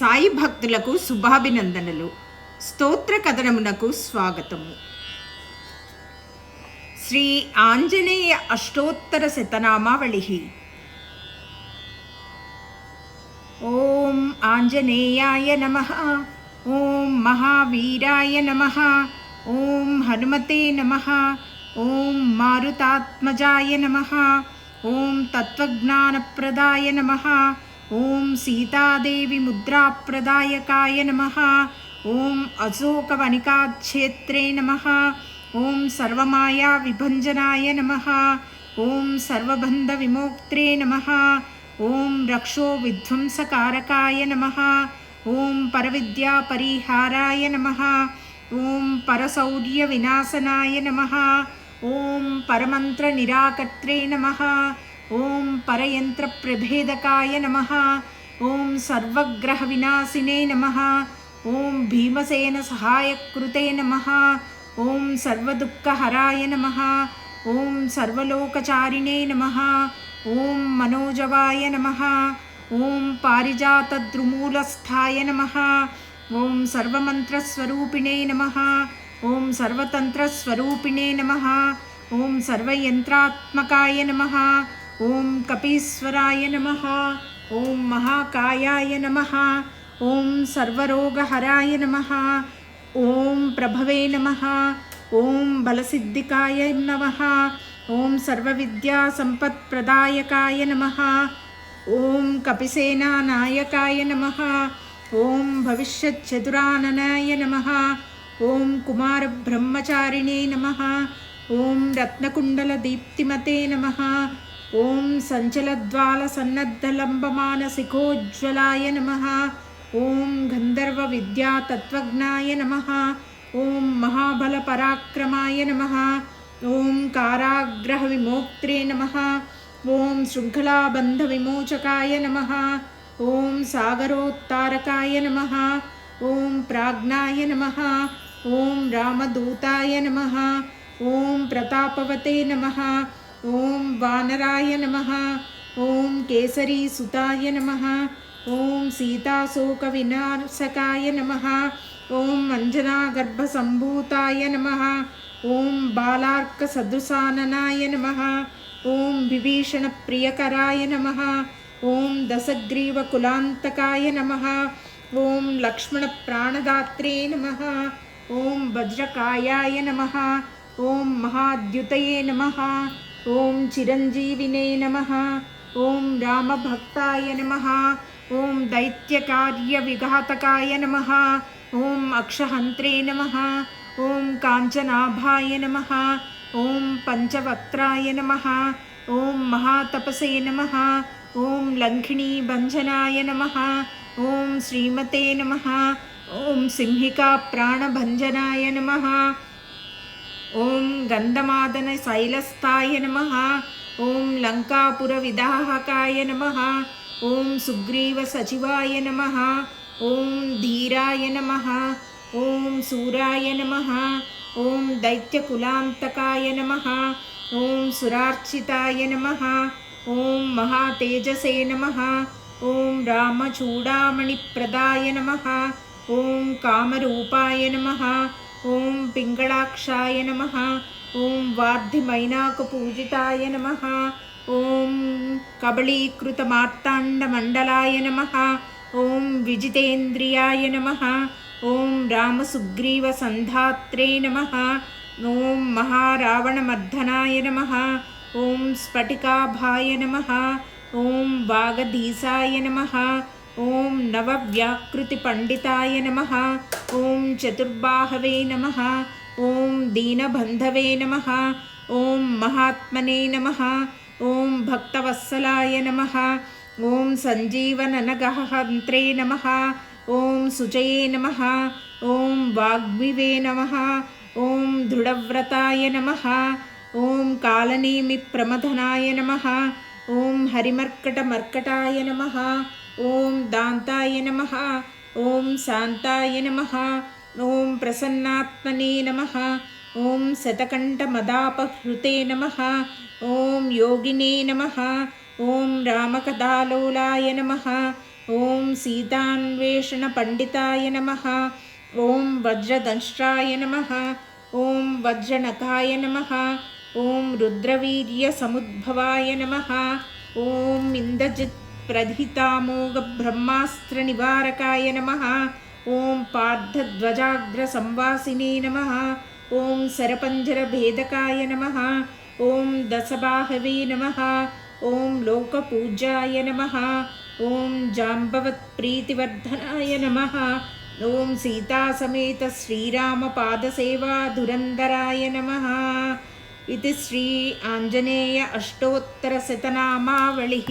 సాయి భక్తులకు శుభాభినందనలు. స్తోత్ర కథనమునకు స్వాగతము. శ్రీ ఆంజనేయ అష్టోత్తర శతనామావళి ఓం ఆంజనేయాయ నమ. ఓం మహావీరాయ నమ. ఓం హనుమతే నమ. ఓం మారుతాత్మజాయ నమ. ఓం తత్వజ్ఞానప్రదాయ నమ. ఓం సీతాదేవి ముద్రాప్రదాయకాయ నమ. ఓం అశోకవనికాక్షేత్రే నమ. ఓం సర్వమాయా విభంజనాయ నమ. ఓం సర్వబంధ విమోక్త్రే నమ. ఓం రక్షో విధ్వంసకారకాయ నమ. ఓం పరవిద్యా పరిహారాయ నమ. ఓం పరశౌర్య వినాశనాయ నమ. ఓం పరమంత్ర నిరాకర్త్రే నమ. ఓం పరయంత్ర ప్రభేదకాయ నమ. ఓం సర్వగ్రహ వినాశినే నమ. ఓం భీమసేన సహాయకృతే నమ. ఓం సర్వదుఃఖహరాయ నమ. ఓం సర్వలోకచారిణే నమ. ఓం మనోజవాయ నమ. ఓం పారిజాతద్రుమూలస్థాయ నమ. ఓం సర్వమంత్రస్వరూపిణే నమ. ఓం సర్వతంత్రస్వరూపిణే నమ. ఓం సర్వయంత్రాత్మకాయ నమ. ఓం కపీశ్వరాయ నమ ఓం మహాకాయాయ నమ ఓం సర్వరోగహరాయ నమ ఓం ప్రభవే నమ ఓం బలసిద్ధికాయ నమ ఓం సర్వవిద్యాసంపత్ప్రదాయకాయ నమ ఓం కపిసేనానాయకాయ నమ ఓం భవిష్యచ్చతురాననాయ నమ ఓం కుమారబ్రహ్మచారిణే నమ ఓం రత్నకుండలదీప్తిమతే నమ ॐ सञ्चलद्वालसन्नद्धलम्बमानसिखोज्ज्वलाय नमः। ॐ गन्धर्वविद्यातत्त्वज्ञाय नमः। ॐ महाबलपराक्रमाय नमः। ॐ काराग्रहविमोक्त्रे नमः। ॐ शृङ्खलाबन्धविमोचकाय नमः। ॐ सागरोत्तारकाय नमः। ॐ प्राज्ञाय नमः। ॐ रामदूताय नमः। ॐ प्रतापवते नमः। ఓం వానరాయ నమ. ఓం కేసరీ సుతాయ నమ. ఓం సీతాశోక వినాశకాయ నమ. ఓం అంజనాగర్భసంభూతాయ నమ. ఓం బాలార్కసదృశాననాయ నమ. ఓం విభీషణప్రియకరాయ నమ. ఓం దశగ్రీవకులాంతకాయ నమ. ఓం లక్ష్మణప్రాణదాత్రే నమ. ఓం వజ్రకాయాయ నమ. ఓం మహాద్యుతయే నమ. ఓం చిరంజీవినే నమ ఓం రామభక్తాయ నమ ఓం దైత్యకార్యవిఘాతకాయ నమ ఓం అక్షహంత్రే నమ ఓం కాంచనాభాయ నమ ఓం పంచవక్త్రాయ నమ ఓం మహాతపసే నమ ఓం లంఘిణీభంజనాయ నమ ఓం శ్రీమతే నమ ఓం సింహికా ప్రాణభంజనాయ ॐ गन्धमादनशैलस्थाय नमः। ॐ लङ्कापुरविदाहकाय नमः। ॐ सुग्रीवसचिवाय नमः। ॐ धीराय नमः। ॐ सूराय नमः। ॐ दैत्यकुलान्तकाय नमः। ॐ सुरार्चिताय नमः। ॐ महातेजसे नमः। ॐ रामचूडामणिप्रदाय नमः। ॐ कामरूपाय नमः। ఓం కామరూపాయ నమ ఓం పింగళాక్షాయ నమ. ఓం వార్ధిమైనాకపూజితాయ నమ. ఓం కబళీకృతమార్తాండమండలాయ నమ. ఓం విజితేంద్రియాయ నమ. ఓం రామసుగ్రీవసంధాత్రే నమ. ఓం మహారావణమర్ధనాయ నమ. ఓం స్ఫటికాభాయ నమ. ఓం వాగధీసాయ నమ. ఓం నవవ్యాకృతిపండితాయ నమ ఓం చతుర్బాహవే నమ ఓం దీనబంధవే నమ ఓం మహాత్మనే నమ ఓం భక్తవత్సలాయ నమ ఓం సంజీవననగహంత్రే నమ ఓం శుచయే నమ ఓం వాగ్మివే నమ ఓం దృఢవ్రతాయ నమ ఓం కాలనేమి ప్రమథనాయ నమ ఓం హరిమర్కటమర్కటాయ నమ ఓం దాంతాయ నమ ఓం శాంతాయ నమ ఓం ప్రసన్నాత్మనే నమ ఓం శతకంఠమదాపహృతే నమ ఓం యోగినే నమ ఓం రామకథాలోలాయ నమ ఓం సీతాన్వేషణ పండితాయ నమ ఓం వజ్రదంష్ట్రాయ నమ ఓం వజ్రనకాయ నమ ఓం రుద్రవీర్య సముద్భవాయ నమ ఓం ఇందజిత్ इन्दजित्प्रधितामोघब्रह्मास्त्रनिवारकाय नमः ॐ पार्थध्वजाग्रसंवासिने नमः ॐ सरपञ्जरभेदकाय नमः ॐ दशबाहवे नमः ॐ लोकपूजाय नमः ॐ जाम्बवत्प्रीतिवर्धनाय नमः ॐ सीतासमेत श्रीरामपादसेवाधुरन्धराय नमः इति श्री आञ्जनेय अष्टोत्तरशतनामावलिः